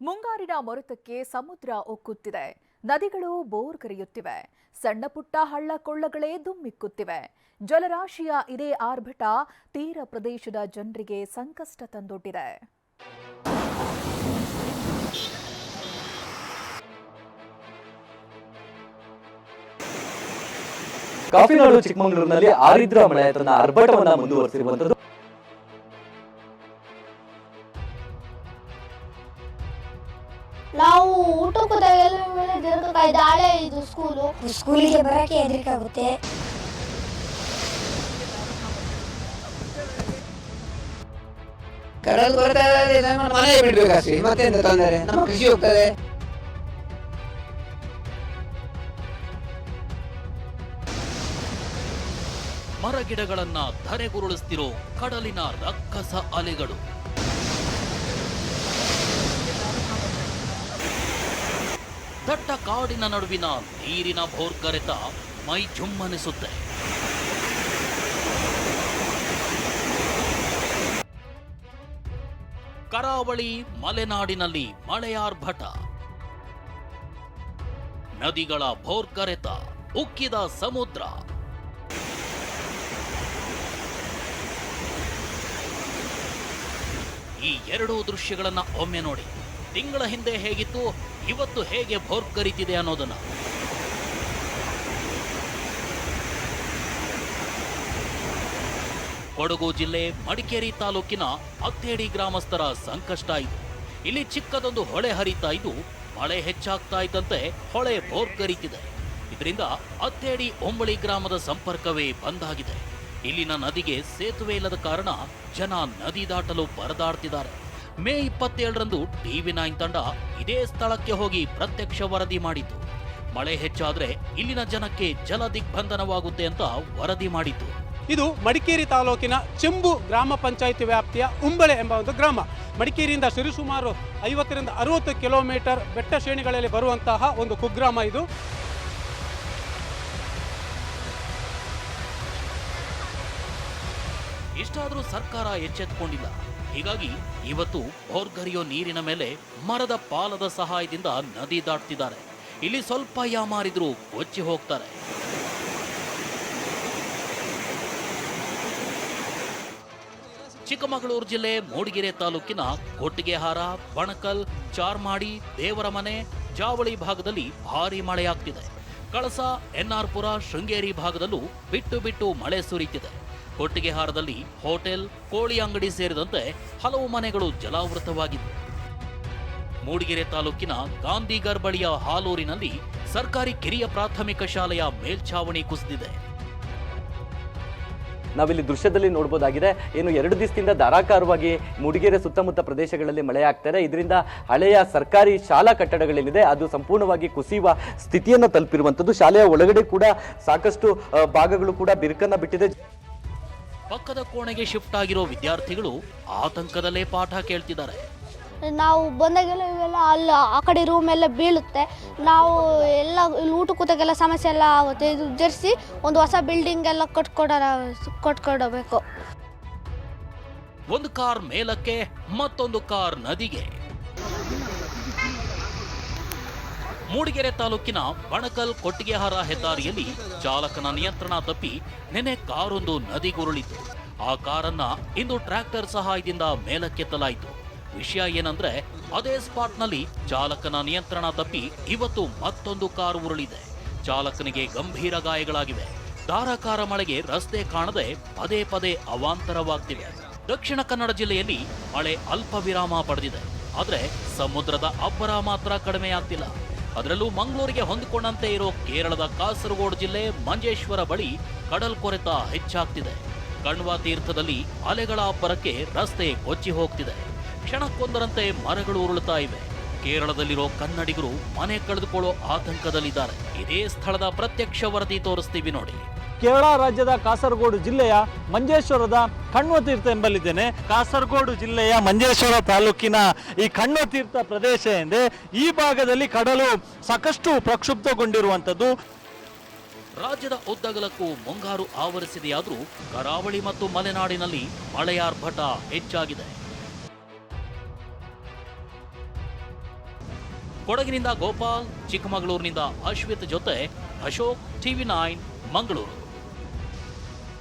ಮುಂಗಾರಿನ ಮೊರತಕ್ಕೆ ಸಮುದ್ರ ಒಕ್ಕುತ್ತಿದೆ. ನದಿಗಳು ಬೋರ್ ಕರೆಯುತ್ತಿವೆ. ಸಣ್ಣ ಪುಟ್ಟ ಹಳ್ಳ ಕೊಳ್ಳಗಳೇ ದುಮ್ಮಿಕ್ಕುತ್ತಿವೆ ಜಲರಾಶಿಯ ಇದೇ ಆರ್ಭಟ ತೀರ ಪ್ರದೇಶದ ಜನರಿಗೆ ಸಂಕಷ್ಟ ತಂದೊಡ್ಡಿದೆ. ಕಾಫಿನಾಡು ಚಿಕ್ಕಮಗಳೂರಿನಲ್ಲಿ ಆರಿದ್ರ ಮಳೆ ತನ್ನ ಆರ್ಭಟವನ್ನ ಮುಂದುವರೆಸಿರುವಂತದ್ದು. ನಾವು ಊಟಕ್ಕೂ ಮೇಲೆ ದೀರ್ಘಕಾಯಿ ದಾಳೆ ಇದು ಸ್ಕೂಲು ಸ್ಕೂಲಿಗೆ ಬರೋಕ್ಕೆ ಹೆದರಿಕೆ ಆಗುತ್ತೆ ಕಡಲ್ ಬರ್ತಾ ಇದೆ ನಮ್ಮ ಮನೆ ಬಿಡ್ಬೇಕಷ್ಟೇ ಮತ್ತೆಂತ ತೊಂದರೆ? ನಮ್ಮ ಕೃಷಿ ಹೋಗ್ತದೆ. ಮರಗಿಡಗಳನ್ನ ಧರೆಗುರುಳಿಸ್ತಿರೋ ಕಡಲಿನ ರಕ್ಕಸ ಅಲೆಗಳು. ದಟ್ಟ ಕಾಡಿನ ನಡುವಿನ ನೀರಿನ ಭೋರ್ಗರೆತ ಮೈ ಜುಮ್ಮನಿಸುತ್ತೆ. ಕರಾವಳಿ ಮಲೆನಾಡಿನಲ್ಲಿ ಮಳೆಯಾರ್ಭಟ. ನದಿಗಳ ಭೋರ್ಗರೆತ ಉಕ್ಕಿದ ಸಮುದ್ರ. ಈ ಎರಡೂ ದೃಶ್ಯಗಳನ್ನು ಒಮ್ಮೆ ನೋಡಿ. ತಿಂಗಳ ಹಿಂದೆ ಹೇಗಿತ್ತು, ಇವತ್ತು ಹೇಗೆ ಭೋರ್ಕರಿತಿದೆ ಅನ್ನೋದನ್ನು. ಕೊಡಗು ಜಿಲ್ಲೆ ಮಡಿಕೇರಿ ತಾಲೂಕಿನ ಅತ್ತೇಡಿ ಗ್ರಾಮಸ್ಥರ ಸಂಕಷ್ಟ ಇದು ಇಲ್ಲಿ ಚಿಕ್ಕದೊಂದು ಹೊಳೆ ಹರಿತಾ ಇದ್ದು, ಮಳೆ ಹೆಚ್ಚಾಗ್ತಾ ಇದ್ದಂತೆ ಹೊಳೆ ಭೋರ್ಕರಿತಿದೆ ಇದರಿಂದ ಅತ್ತೇಡಿ ಒಂಬಳಿ ಗ್ರಾಮದ ಸಂಪರ್ಕವೇ ಬಂದಾಗಿದೆ. ಇಲ್ಲಿನ ನದಿಗೆ ಸೇತುವೆ ಇಲ್ಲದ ಕಾರಣ ಜನ ನದಿ ದಾಟಲು ಪರದಾಡ್ತಿದ್ದಾರೆ. ಮೇ ಇಪ್ಪತ್ತೇಳರಂದು ಟಿವಿ ನೈನ್ ತಂಡ ಇದೇ ಸ್ಥಳಕ್ಕೆ ಹೋಗಿ ಪ್ರತ್ಯಕ್ಷ ವರದಿ ಮಾಡಿತು. ಮಳೆ ಹೆಚ್ಚಾದ್ರೆ ಇಲ್ಲಿನ ಜನಕ್ಕೆ ಜಲ ದಿಗ್ಬಂಧನವಾಗುತ್ತೆ ಅಂತ ವರದಿ ಮಾಡಿತು. ಇದು ಮಡಿಕೇರಿ ತಾಲೂಕಿನ ಚೆಂಬು ಗ್ರಾಮ ಪಂಚಾಯಿತಿ ವ್ಯಾಪ್ತಿಯ ಉಂಬಳೆ ಎಂಬ ಒಂದು ಗ್ರಾಮ. ಮಡಿಕೇರಿಯಿಂದ ಸರಿಸುಮಾರು ಐವತ್ತರಿಂದ ಅರವತ್ತು ಕಿಲೋಮೀಟರ್ ಬೆಟ್ಟ ಶ್ರೇಣಿಗಳಲ್ಲಿ ಬರುವಂತಹ ಒಂದು ಕುಗ್ರಾಮ ಇದು. ಇಷ್ಟಾದರೂ ಸರ್ಕಾರ ಎಚ್ಚೆತ್ತುಕೊಂಡಿಲ್ಲ ಹೀಗಾಗಿ ಇವತ್ತು ಬೋರ್ಗರಿಯೋ ನೀರಿನ ಮೇಲೆ ಮರದ ಪಾಲದ ಸಹಾಯದಿಂದ ನದಿ ದಾಟ್ತಿದ್ದಾರೆ. ಇಲ್ಲಿ ಸ್ವಲ್ಪ ಯಾಮಾರಿದ್ರು ಕೊಚ್ಚಿ ಹೋಗ್ತಾರೆ. ಚಿಕ್ಕಮಗಳೂರು ಜಿಲ್ಲೆ ಮೂಡಿಗೆರೆ ತಾಲೂಕಿನ ಕೊಟ್ಟಿಗೆಹಾರ, ಬಣಕಲ್, ಚಾರ್ಮಾಡಿ ದೇವರ ಮನೆ ಜಾವಳಿ ಭಾಗದಲ್ಲಿ ಭಾರಿ ಮಳೆಯಾಗ್ತಿದೆ. ಕಳಸ, ಎನ್ಆರ್ಪುರ, ಶೃಂಗೇರಿ ಭಾಗದಲ್ಲೂ ಬಿಟ್ಟು ಬಿಟ್ಟು ಮಳೆ ಸುರಿತಿದೆ. ಕೊಟ್ಟಿಗೆಹಾರದಲ್ಲಿ ಹೋಟೆಲ್, ಕೋಳಿ ಅಂಗಡಿ ಸೇರಿದಂತೆ ಹಲವು ಮನೆಗಳು ಜಲಾವೃತವಾಗಿವೆ. ಮೂಡಿಗೆರೆ ತಾಲೂಕಿನ ಗಾಂಧಿಗರ್ ಬಳಿಯ ಹಾಲೂರಿನಲ್ಲಿ ಸರ್ಕಾರಿ ಕಿರಿಯ ಪ್ರಾಥಮಿಕ ಶಾಲೆಯ ಮೇಲ್ಛಾವಣಿ ಕುಸಿದಿದೆ. ನಾವಿಲ್ಲಿ ದೃಶ್ಯದಲ್ಲಿ ನೋಡ್ಬೋದಾಗಿದೆ ಏನು ಎರಡು ದಿವಸದಿಂದ ಧಾರಾಕಾರವಾಗಿ ಮೂಡಿಗೆರೆ ಸುತ್ತಮುತ್ತ ಪ್ರದೇಶಗಳಲ್ಲಿ ಮಳೆ ಆಗ್ತಾರೆ ಇದರಿಂದ ಹಳೆಯ ಸರ್ಕಾರಿ ಶಾಲಾ ಕಟ್ಟಡಗಳೇನಿದೆ ಅದು ಸಂಪೂರ್ಣವಾಗಿ ಕುಸಿಯುವ ಸ್ಥಿತಿಯನ್ನು ತಲುಪಿರುವಂಥದ್ದು. ಶಾಲೆಯ ಒಳಗಡೆ ಕೂಡ ಸಾಕಷ್ಟು ಭಾಗಗಳು ಕೂಡ ಬಿರುಕನ್ನು ಬಿಟ್ಟಿದೆ. ಪಕ್ಕದ ಕೋಣೆಗೆ ಶಿಫ್ಟ್ ಆಗಿರೋ ವಿದ್ಯಾರ್ಥಿಗಳು ಆತಂಕದಲ್ಲೇ ಪಾಠ ಕೇಳ್ತಿದ್ದಾರೆ. ನಾವು ಬಂದಾಗೆಲ್ಲ ಇವೆಲ್ಲ ಅಲ್ಲಿ ಆ ಕಡೆ ರೂಮ್ ಎಲ್ಲ ಬೀಳುತ್ತೆ. ನಾವು ಎಲ್ಲ ಇಲ್ಲಿ ಊಟ ಕೂತಾಗೆಲ್ಲ ಸಮಸ್ಯೆ ಎಲ್ಲ ಆಗುತ್ತೆ. ಇದು ಜರ್ಸಿ ಒಂದು ಹೊಸ ಬಿಲ್ಡಿಂಗ್ ಎಲ್ಲ ಕಟ್ಕೊಡ ಕಟ್ಕೊಡಬೇಕು. ಒಂದು ಕಾರ್ ಮೇಲಕ್ಕೆ ಮತ್ತೊಂದು ಕಾರ್ ನದಿಗೆ. ಮೂಡಿಗೆರೆ ತಾಲೂಕಿನ ಬಣಕಲ್ ಕೊಟ್ಟಿಗೆಹಾರ ಹೆದ್ದಾರಿಯಲ್ಲಿ ಚಾಲಕನ ನಿಯಂತ್ರಣ ತಪ್ಪಿ ನೆನೆ ಕಾರೊಂದು ನದಿಗುರುಳಿತು ಆ ಕಾರನ್ನ ಇಂದು ಟ್ರ್ಯಾಕ್ಟರ್ ಸಹಾಯದಿಂದ ಮೇಲಕ್ಕೆತ್ತಲಾಯಿತು. ವಿಷಯ ಏನಂದ್ರೆ, ಅದೇ ಸ್ಪಾಟ್ನಲ್ಲಿ ಚಾಲಕನ ನಿಯಂತ್ರಣ ತಪ್ಪಿ ಇವತ್ತು ಮತ್ತೊಂದು ಕಾರು ಉರುಳಿದೆ. ಚಾಲಕನಿಗೆ ಗಂಭೀರ ಗಾಯಗಳಾಗಿವೆ. ಧಾರಾಕಾರ ಮಳೆಗೆ ರಸ್ತೆ ಕಾಣದೆ ಪದೇ ಪದೇ ಅವಾಂತರವಾಗ್ತಿವೆ. ದಕ್ಷಿಣ ಕನ್ನಡ ಜಿಲ್ಲೆಯಲ್ಲಿ ಮಳೆ ಅಲ್ಪ ವಿರಾಮ ಪಡೆದಿದೆ. ಆದರೆ ಸಮುದ್ರದ ಅಬ್ಬರ ಮಾತ್ರ ಕಡಿಮೆಯಾಗ್ತಿಲ್ಲ. ಅದರಲ್ಲೂ ಮಂಗಳೂರಿಗೆ ಹೊಂದಿಕೊಂಡಂತೆ ಇರೋ ಕೇರಳದ ಕಾಸರಗೋಡು ಜಿಲ್ಲೆ ಮಂಜೇಶ್ವರ ಬಳಿ ಕಡಲ್ ಕೊರೆತ ಹೆಚ್ಚಾಗ್ತಿದೆ. ಕಣ್ವಾ ತೀರ್ಥದಲ್ಲಿ ಅಲೆಗಳ ಅಬ್ಬರಕ್ಕೆ ರಸ್ತೆ ಕೊಚ್ಚಿ ಹೋಗ್ತಿದೆ. ಕ್ಷಣಕ್ಕೊಂದರಂತೆ ಮರಗಳು ಉರುಳುತ್ತಾ ಇವೆ. ಕೇರಳದಲ್ಲಿರೋ ಕನ್ನಡಿಗರು ಮನೆ ಕಳೆದುಕೊಳ್ಳೋ ಆತಂಕದಲ್ಲಿದ್ದಾರೆ. ಇದೇ ಸ್ಥಳದ ಪ್ರತ್ಯಕ್ಷ ವರದಿ ತೋರಿಸ್ತೀವಿ ನೋಡಿ. ಕೇರಳ ರಾಜ್ಯದ ಕಾಸರಗೋಡು ಜಿಲ್ಲೆಯ ಮಂಜೇಶ್ವರದ ಕಣ್ವತೀರ್ಥ ಎಂಬಲ್ಲಿದ್ದೇನೆ. ಕಾಸರಗೋಡು ಜಿಲ್ಲೆಯ ಮಂಜೇಶ್ವರ ತಾಲೂಕಿನ ಈ ಕಣ್ವತೀರ್ಥ ಪ್ರದೇಶ ಎಂದೇ ಈ ಭಾಗದಲ್ಲಿ ಕಡಲು ಸಾಕಷ್ಟು ಪ್ರಕ್ಷುಬ್ಧಗೊಂಡಿರುವಂಥದ್ದು. ರಾಜ್ಯದ ಉದ್ದಗಲಕ್ಕೂ ಮುಂಗಾರು ಆವರಿಸಿದೆಯಾದರೂ ಕರಾವಳಿ ಮತ್ತು ಮಲೆನಾಡಿನಲ್ಲಿ ಮಳೆಯಾರ್ಭಟ ಹೆಚ್ಚಾಗಿದೆ. ಕೊಡಗಿನಿಂದ ಗೋಪಾಲ್, ಚಿಕ್ಕಮಗಳೂರಿನಿಂದ ಅಶ್ವಿತ್ ಜೊತೆ ಅಶೋಕ್ ಟಿವಿ ನೈನ್, ಮಂಗಳೂರು.